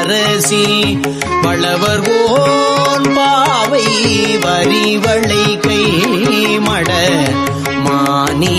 அரசி வளவர் own பாவை வரிவளை கை மட மானி.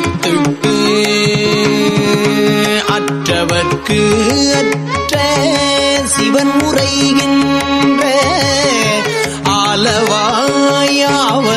ஒழித்துட்டு அற்றவர்க்கு அற்ற சிவன் முறைகின்ற ஆலவாயாவ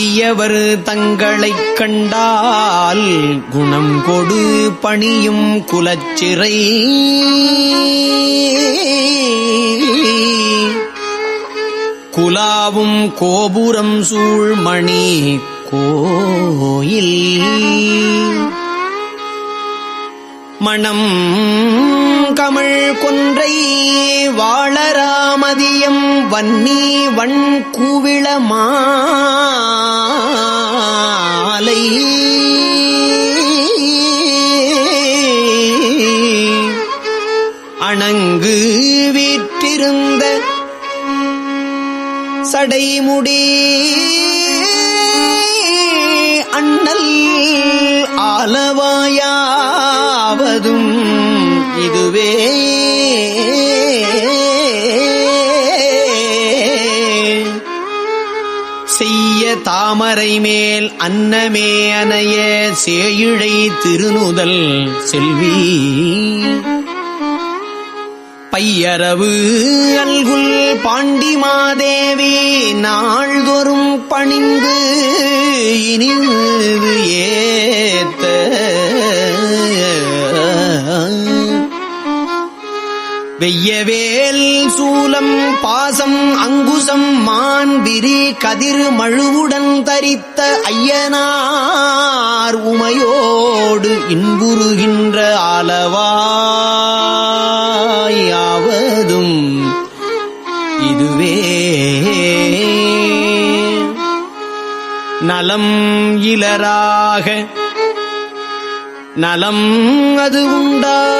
கொடியவர் தங்களைக் கண்டால் குணம் கொடு பணியும் குலச்சிறை. குலாவும் கோபுரம் சூழ்மணி கோயில். மணம் கமழ் கொன்றை வாழராமதியம் வன்னி வண் கூவிள மாலை. அணங்கு வீற்றிருந்த சடைமுடி அண்ணல் ஆலவாயா ஆலவாயாவதும் இதுவே. செய்ய தாமரை மேல் அன்னமே அனைய சேயிழை திருநுதல் செல்வி. பையரவு அல்குல் பாண்டிமாதேவி நாள்தோறும் பணிந்து இனிது ஏத்த வெய்யவேல் சூலம் பாசம் அங்குசம் மான்பிரி கதிர் மழுவுடன் தரித்த ஐயனார் உமையோடு இன்புறுகின்ற அளவாயாவதும் இதுவே. நலம் இலராக நலம் அது உண்டா?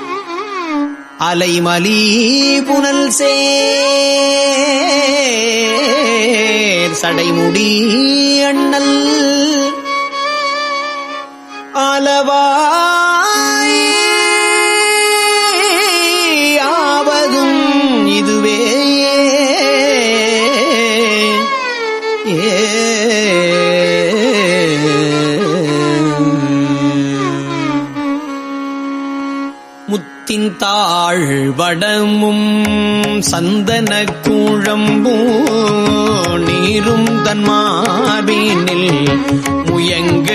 அலைமலி புனல் சடைமுடி அண்ணல். ஆலவாய் முத்தின் தாழ் வடமும் சந்தன கூழம்பூ நீரும் தன்மார்பினில் முயங்க.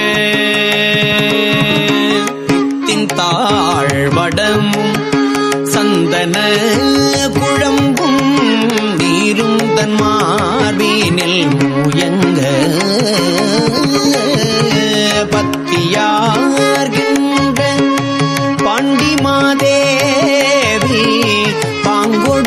முத்தின் வடமும் சந்தன குழம்பும் நீரும் தன்மார்பினில் முயங்க.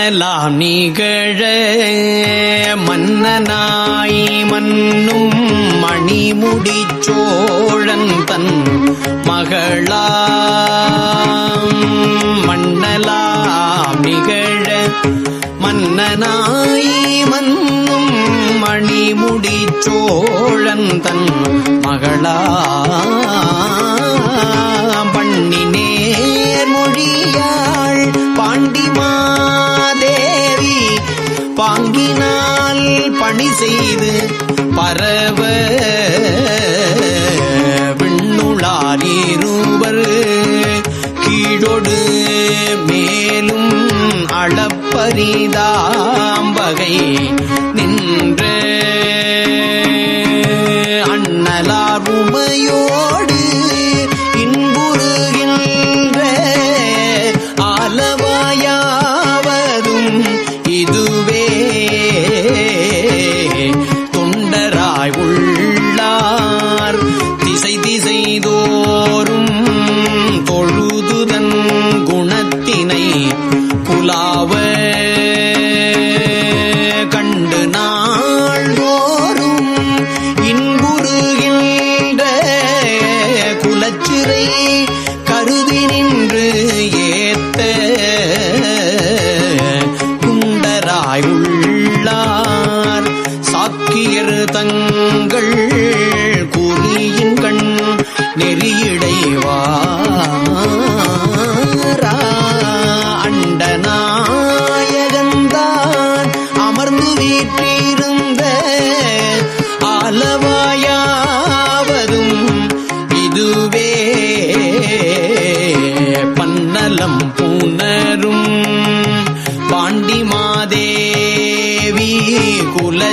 மன்னலாம் நிகழ மன்னனாய் மன்னும் மணிமுடி சோழன் தன் மகளா மன்னலாம் நிகழ மன்னனாய் மன்னும் மணிமுடி சோழன் தன் மகளா பண்ணி மொழியா செய்து பரவ விண்ணுளார் கீழொடு மேலும் அளப்பரிதாம்பகை நின்ற அண்ணலார் உமையோடு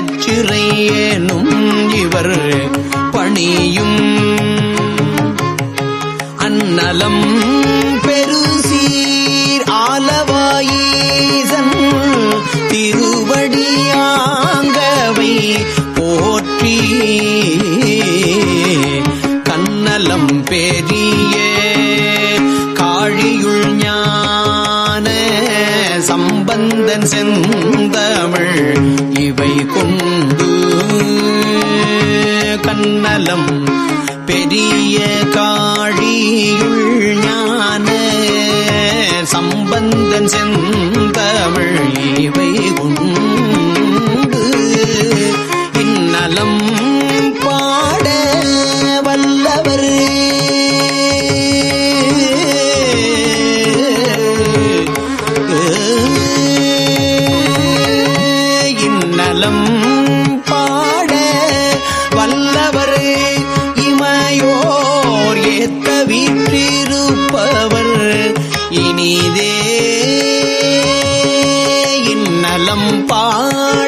குலச்சிறையனும் இவர் பணியும். அன்னலம் பெருசீர் ஆலவாயீசன் திருவடியாங்கவை போற்றி. கன்னலம் பெரிய கண்ணலம் பெரிய காழியுள் ஞான சம்பந்தன் சென்று வீற்றிருப்பவர் இனிதே. இந்நலம் பாட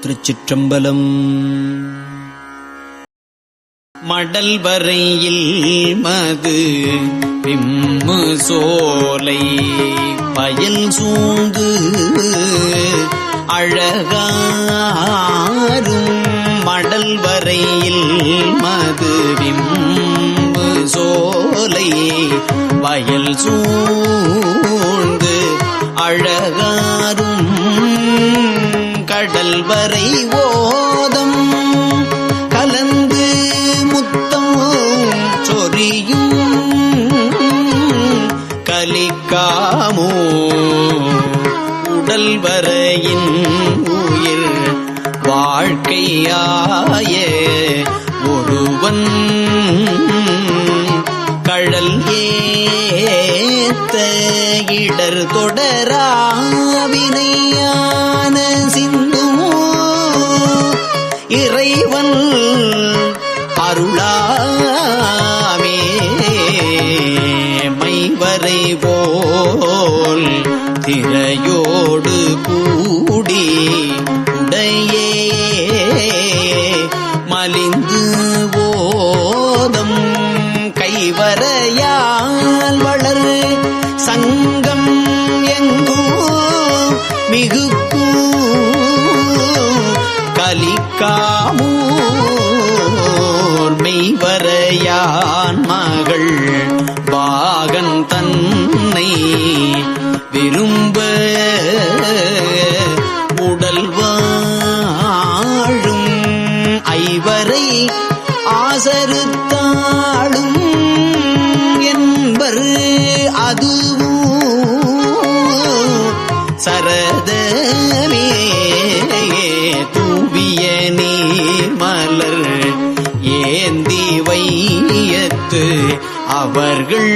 திருச்சிற்றம்பலம். மடல் வரையில் மது பிம்மு சோலை பயல் சூழ்ந்து அழகாரும் மடல் வரையில் மதுவிம்பு சோலை வயல் சூழ்ந்து அழகாரும் கடல் வரை ஓதம் கலந்து முத்தம் சொரியும் கலிக்காமோ உடல் வரையின் உயிர் வாழ்க்கையாய. ஒருவன் கழல் ஏத்த இடர் தொடரா. amigo. அவர்கள்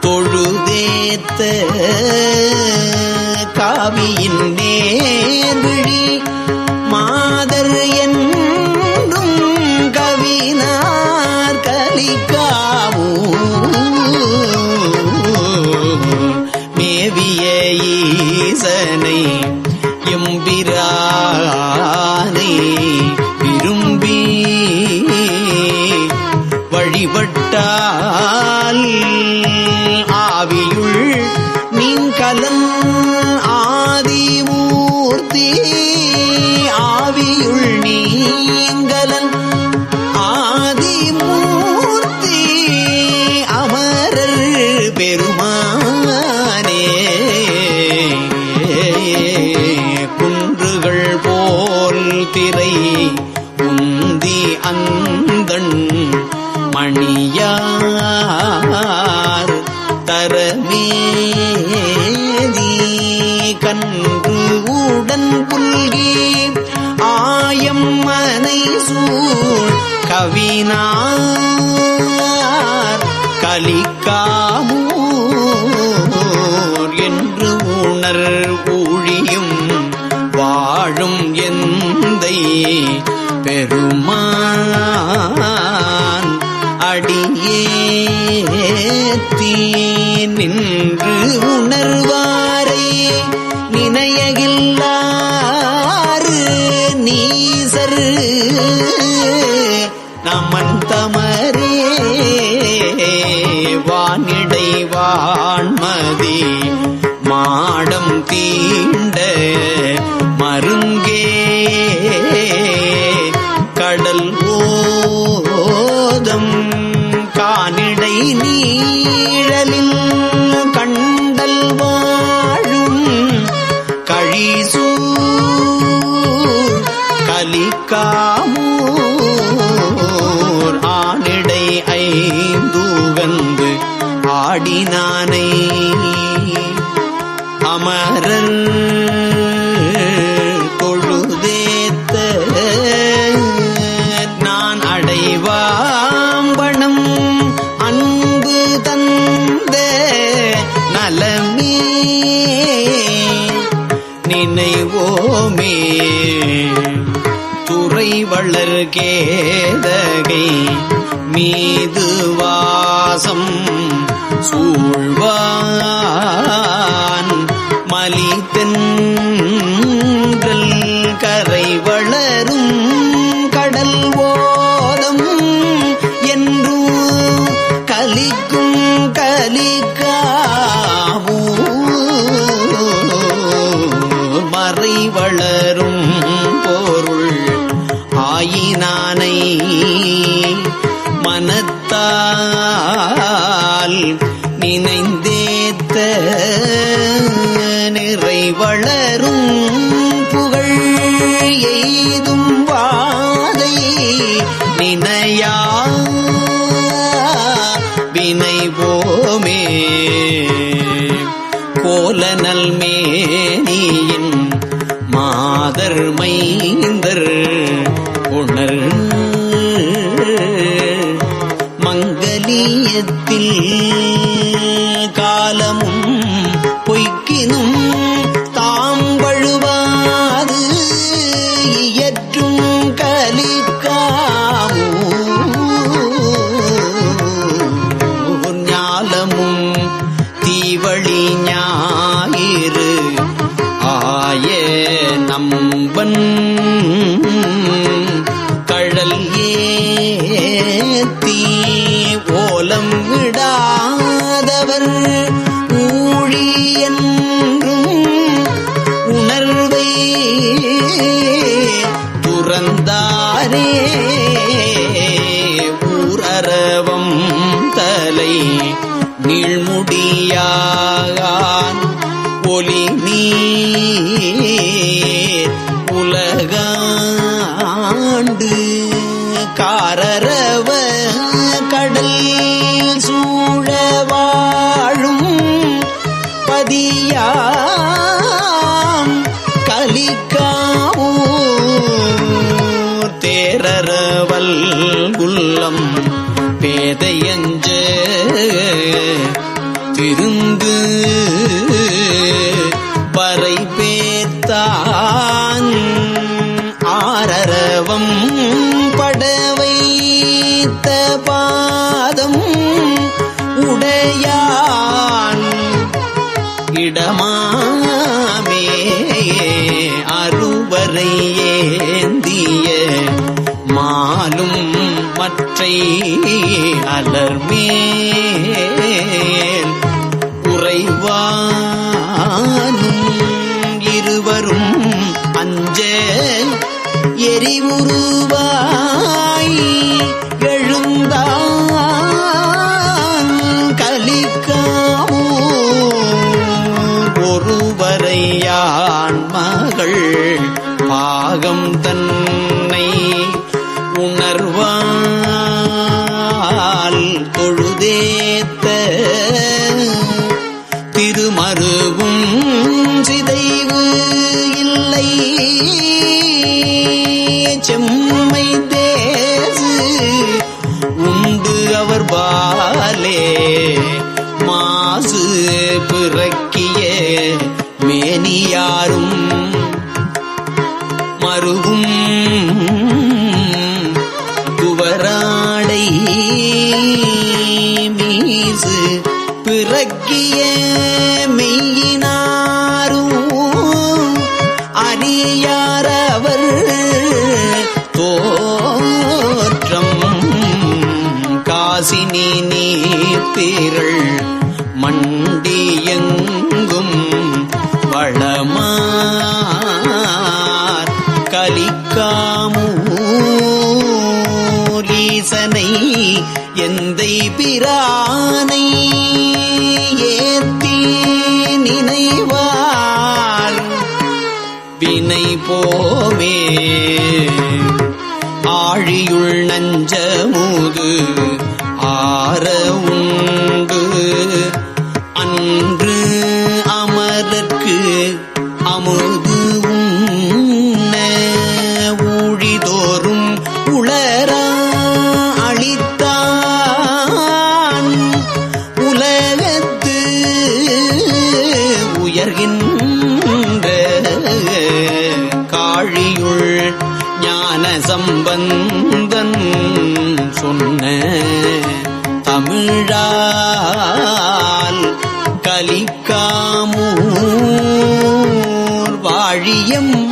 தொழுதேத்த காவியின் நேர்விழி மணியார் தரமேதி கன்று உடன் புல்கி ஆயம் மனை சூழ் கவினார் கலிக்காமூர் என்று உணர் ஊழியும் வாழும் எந்தை பெருமா அடியேத்தி நின்று உணர்வாரை நினையகில்லாறு நீசர். நமன் தமரே வானிடை வான்மதி மாடம் தீண்ட வளர் கேதகை மீது வாசம் சூழ்வான் மலித்தன் நினைவோமே. கோலநல் மேனியின் மாதர்மை இடமாமே அறுவரை ஏந்திய மாலும் மற்றை அலர்மேல். குறைவானும் இருவரும் அஞ்ச எரிவுருவா பால் தொழுதேத்த திருமருவும் பிரானை ஏத்தி நினைவால் வினை போமே. ஆழியுள் நஞ்சமுது. ஞான சம்பந்தன் சொன்ன தமிழால் கலிக்காமூர் வாழியம்